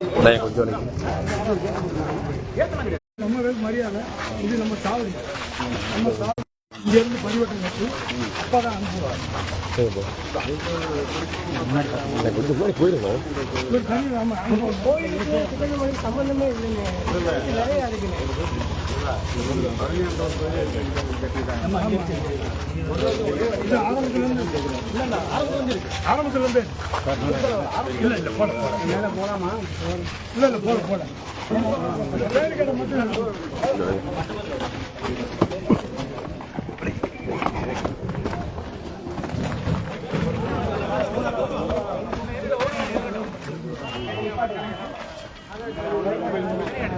நான் கொஞ்சம் நிக்கிறேன். நம்ம வேறு மரியாதை இது நம்ம சாவடி நம்ம சாவடி இங்கேருந்து பரிவட்டம் கட்டி அப்பா தான் அனுப்புவார் சரி நான் கொஞ்சம் நம்ம சம்பந்தமே இல்லைங்க நிறைய இருக்குங்க ஆரம்பத்துலேருந்து இல்லை இல்லை மேலே போகலாமா இல்லை இல்லை மட்டும்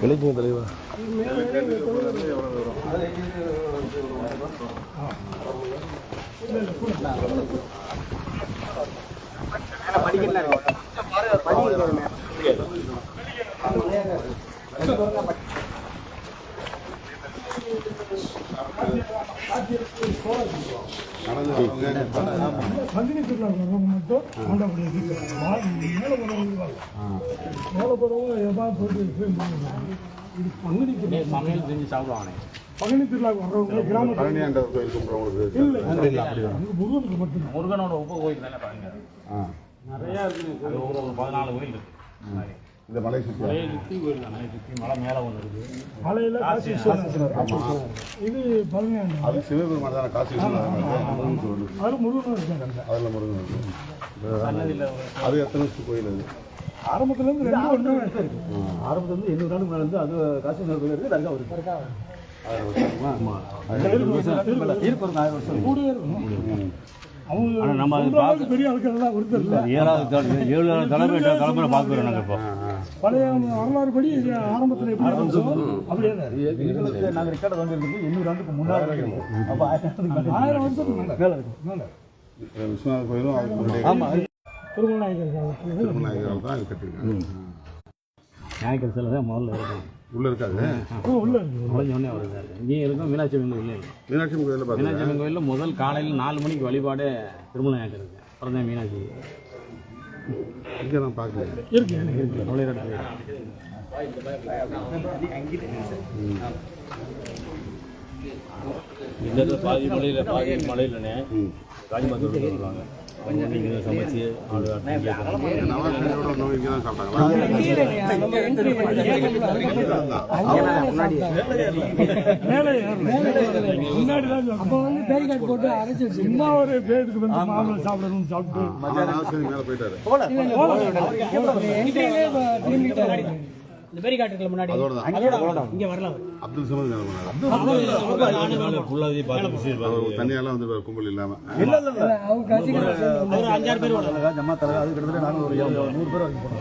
பிளாட் தலைவா. கொஞ்சம் போங்க அது மண்டபத்துக்கு போயிருங்க விளைக்குங்க தலைவா நந்தினி திருவிழா மட்டும் மண்டபடி மேலே போகிறவங்க மேலே போயிட்டு பங்குனி திருவிழா சமையல் செஞ்சு சாப்பிடுவானே. பங்குனி திருவிழாவுக்கு வர்றவங்க கிராம பழனியாண்டவர் கோயில் கும்பிட்றவங்களுக்கு இல்லை அங்கே முருகனுக்கு மட்டும் முருகனோட உப்பு கோயில் தானே பாருங்க நிறைய இருக்கு அது ஒரு ஒரு பதினாலு கோயில் இருக்கு. இந்த மலை சுற்றி. மலையை சுற்றி கோயில் சுற்றி மலை மேலே ஒன்று இருக்கு மலையில் காசி. இது பதினேழு அது சிவபெருமான் தானே காசி முருகன் கோயில் அதில் முருகனும் இருக்காங்க அதில் முருகன் இருக்கு. அது எத்தனை வருஷம் கோயில் அது? ஆரம்பத்துலேருந்து ரெண்டு ஒன்று இருக்கு. ஆரம்பத்துல இருந்து எண்ணூறு மேல இருந்து அது காசி நகர் கோயில் இருக்கு தர்கா இருக்கு. இருக்கு ஒரு ஆயிரம் வருஷம். கூடவே இருக்கும் அவங்க நம்ம அது பெரிய ஆட்கள்லாம் ஒருத்தர் இல்லை. ஏழாவது தலை- ஏழு தலைமுறை தலைமுறை பார்க்குறோம் நாங்கள் இப்போ. பழைய வரலாறு படி ஆரம்பத்தில் எப்படி அப்படியே. எங்களுக்கு நாங்க ரெக்கார்டு வந்து இருக்கு எண்ணூறு ஆண்டுக்கு முன்னாடி இருக்கு. அப்ப ஆயிரத்துக்கு மேல ஆயிரம் வருஷத்துக்கு மேல மேல இருக்கு. மேல விஸ்வநாத கோயிலும் திருமணநாயகர் தான் அது கட்டியிருக்காங்க. ஞாயிற்று சிலை தான் முதல்ல இருக்கும் உள்ள இருக்காது உள்ள இருக்கு. உடனே வருது இங்கேயும் இருக்கும் மீனாட்சி அம்மன் கோயில் இல்லை மீனாட்சி அம்மன் கோயிலில் மீனாட்சி அம்மன் கோயிலில் முதல் காலையில் நாலு மணிக்கு வழிபாடு திருமணம் ஆகிருக்கு அப்புறம் தான் மீனாட்சி. இங்கே நான் பார்க்கல இருக்கு இருக்கு. ஏறல. முன்னாடி தான் அப்போ வந்து பேரிகார்டு போட்டு அரைச்சி சும்மா ஒரு பேருக்கு வந்து மாம்பழம் சாப்பிடணும்னு சாப்பிட்டு போயிட்டாரு இந்த பேரிகாட் இருக்குல்ல முன்னாடி இங்க வரலாம் அப்துல் சமது தனியாலாம் வந்து கும்பல் இல்லாமல் ஒரு அஞ்சாறு பேர் ஜம்மா தலகா, அது கிட்டத்தட்ட நாங்க ஒரு ஏழு- நூறு பேர் வரைக்கும்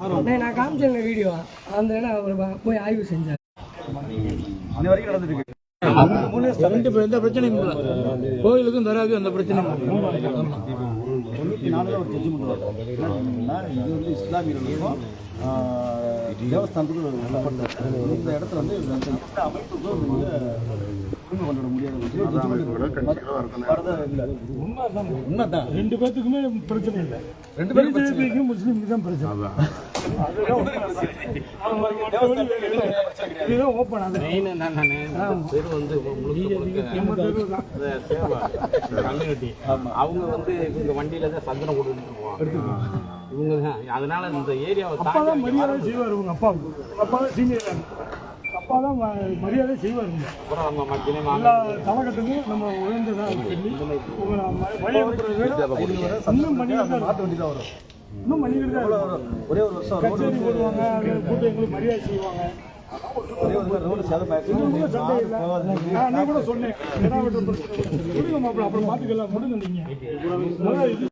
போனோம் நான் காமிச்சேன் வீடியோ அந்த போய் ஆய்வு செஞ்சார். இன்ன வரைக்கும் நடந்துட்டு ரெண்டு பேர் எந்த பிரச்சனையும் இல்லை. கோயிலுக்கும் தராது அந்த பிரச்சனையும் தொண்ணூத்தி நாலுல ஒரு ஜட்ஜ்மெண்ட் வரும். என்னன்னா, இது வந்து இஸ்லாமியர்களுக்கும் ஒரு நல்ல இந்த இடத்துல வந்து இந்த அமைப்புக்கு உரிமை கொண்டாட முடியாது. உண்மைதான்? உண்மைதான். ரெண்டு பேத்துக்குமே பிரச்சனை இல்லை. ரெண்டு பேரும். பிஜேபிக்கும் முஸ்லீமுக்கு தான் பிரச்சனை. அதான். இதுதான் ஓப்பன் அது மெயின் என்னென்ன பேர் வந்து கம்யூனிட்டி. அவங்க வந்து இவங்க வண்டியில தான் சந்தனம் கொடுத்துட்டு போவாங்க. இவங்க தான் அதனால இந்த ஏரியாவை அப்பா தான் மரியாதை செய்வார் உங்க அப்பாவுக்கு அப்பா தான் சீனியர் அப்பா தான் மரியாதை செய்வாருங்க அப்புறம் அவங்க மத்தியிலே எல்லா தலைக்கட்டுக்கும் நம்ம ம- வழி அனுப்புறது இன்னும் பண்ணிக்கிட்டு தான் மாட்டு வண்டி தான் வரும். இன்னும் பண்ணிக்கிட்டு தான் இருக்கோம். ஒரே ஒரு வருஷம் ரோடு கச்சேரி போடுவாங்க அது கூட்டு எங்களுக்கு மரியாதை செய்வாங்க. நான் கூட சொன்னேன். மாப்பிள்ள அப்புறம் நீங்க. முதல்ல இது